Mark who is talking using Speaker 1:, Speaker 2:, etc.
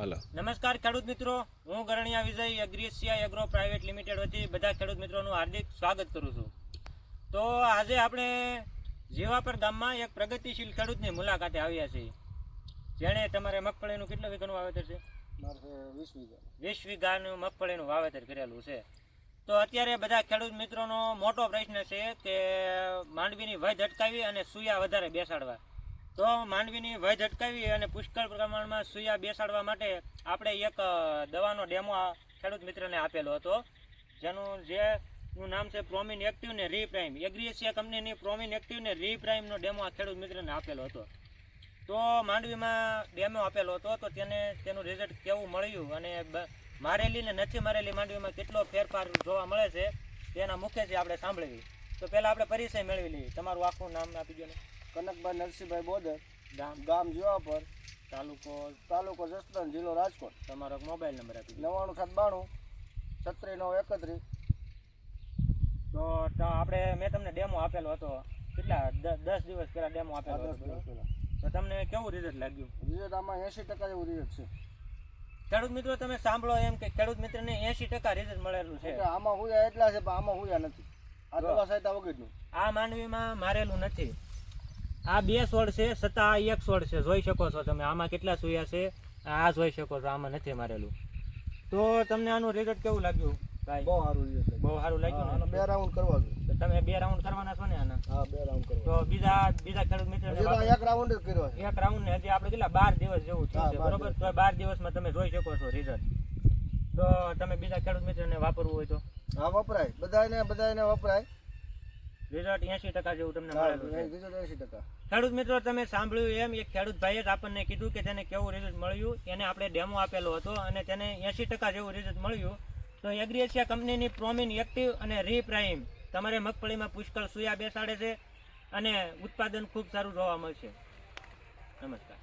Speaker 1: હાલો.
Speaker 2: નમસ્કાર ખેડૂત મિત્રો હું Garaniya Vijay Agrisia agro private limited વતી બધા ખેડૂત મિત્રોનું હાર્દિક સ્વાગત કરું છું. તો આજે આપણે જીવાપર ગામમાં એક પ્રગતિશીલ ખેડૂતની મુલાકાતે આવ્યા છીએ. જેણે તમારે મગફળીનું કેટલા વીઘાનું વાવેતર છે?
Speaker 3: વીસ વીઘા
Speaker 2: વીસ વીઘાનું મગફળીનું વાવેતર કરેલું છે. તો અત્યારે બધા ખેડૂત મિત્રોનો મોટો પ્રશ્ન છે કે માંડવીની વય અટકાવી અને સુયા વધારે બેસાડવા. તો માંડવીની વય અટકાવી અને પુષ્કળ પ્રમાણમાં સુયા બેસાડવા માટે આપણે એક દવાનો ડેમો ખેડૂત મિત્રને આપેલો હતો. જેનું જે, નું નામ છે પ્રોમિન એક્ટિવ ને રી પ્રાઇમ એગ્રીએશિયા કંપનીની પ્રોમિન એક્ટિવ ને રી પ્રાઇમનો ડેમો આ ખેડૂત મિત્રને આપેલો હતો. તો માંડવીમાં ડેમો આપેલો હતો તો તેને, તેનું રિઝલ્ટ કેવું મળ્યું અને મારેલી ને નથી મારેલી માંડવીમાં કેટલો ફેરફાર જોવા મળે છે તેના મુખ્યથી આપણે સાંભળવી. તો પહેલાં આપણે પરિચય મેળવી લઈએ. તમારું આખું નામ આપી દો ને.
Speaker 3: કનકભાઈ નરસિંહભાઈ બોદર
Speaker 2: ગામ
Speaker 3: ગામ જીવાપર
Speaker 2: તાલુકો
Speaker 3: તાલુકો જસદણ જિલ્લો રાજકોટ.
Speaker 2: તમારો મોબાઈલ નંબર આપી
Speaker 3: નવ્વાણું સાત બાણું છત્રીસ નવ એકત્રીસ.
Speaker 2: તો આપણે મેં તમને ડેમો આપેલો હતો. કેટલા? દસ દિવસ પહેલાં ડેમો આપેલો હતો તો તમને કેવું રિઝલ્ટ લાગ્યું?
Speaker 3: રિઝલ્ટ આમાં એંશી ટકા જેવું રિઝલ્ટ છે.
Speaker 2: ખેડૂત મિત્રો તમે સાંભળો એમ કે ખેડૂત મિત્રને એંશી ટકા રિઝલ્ટ મળેલું છે.
Speaker 3: આમાં હુયા એટલા છે પણ આમાં હુયા નથી. આ. દવા સહાયતા વગરનું.
Speaker 2: આ માંડવીમાં મારેલું નથી. આ બે સોળ છે છતાં આ એક સોળ છે. જોઈ શકો છો તમે આમાં કેટલા સુયા છે? આ જોઈ શકો છો આમાં નથી મારેલું. તો તમને આનું રિઝલ્ટ કેવું લાગ્યું ભાઈ?
Speaker 3: બહુ સારું રિઝલ્ટ
Speaker 2: બહુ સારું લાગ્યું ને?
Speaker 3: બે રાઉન્ડ કરવા જોઈએ.
Speaker 2: તમે બે રાઉન્ડ કરવાના છો ને આના?
Speaker 3: હા બે રાઉન્ડ કરવા
Speaker 2: તો બીજા બીજા ખેડૂત મિત્ર
Speaker 3: એક રાઉન્ડ જ કર્યો
Speaker 2: એક રાઉન્ડ ને હજી આપણે કેટલા બાર દિવસ જેવું થયું છે બરોબર? તો બાર દિવસમાં તમે જોઈ શકો છો રિઝલ્ટ તો તમે બીજા ખેડૂત મિત્રને વાપરવું હોય તો?
Speaker 3: હા વપરાય. બધાને બધાને વપરાય.
Speaker 2: રિઝલ્ટ એસી ટકા જેવું તમને મળેલું ખેડૂત મિત્રો તમે સાંભળ્યું એમ એક ખેડૂત ભાઈએ જ આપણને કીધું કે તેને કેવું રિઝલ્ટ મળ્યું. એને આપણે ડેમો આપેલો હતો અને તેને એંશી ટકા જેવું રિઝલ્ટ મળ્યું. તો એગ્રીએશિયા કંપનીની પ્રોમિન એક્ટિવ અને રીપ્રાઇમ તમારે મગફળીમાં પુષ્કળ સુયા બેસાડે છે અને ઉત્પાદન ખૂબ સારું જોવા મળશે. નમસ્કાર.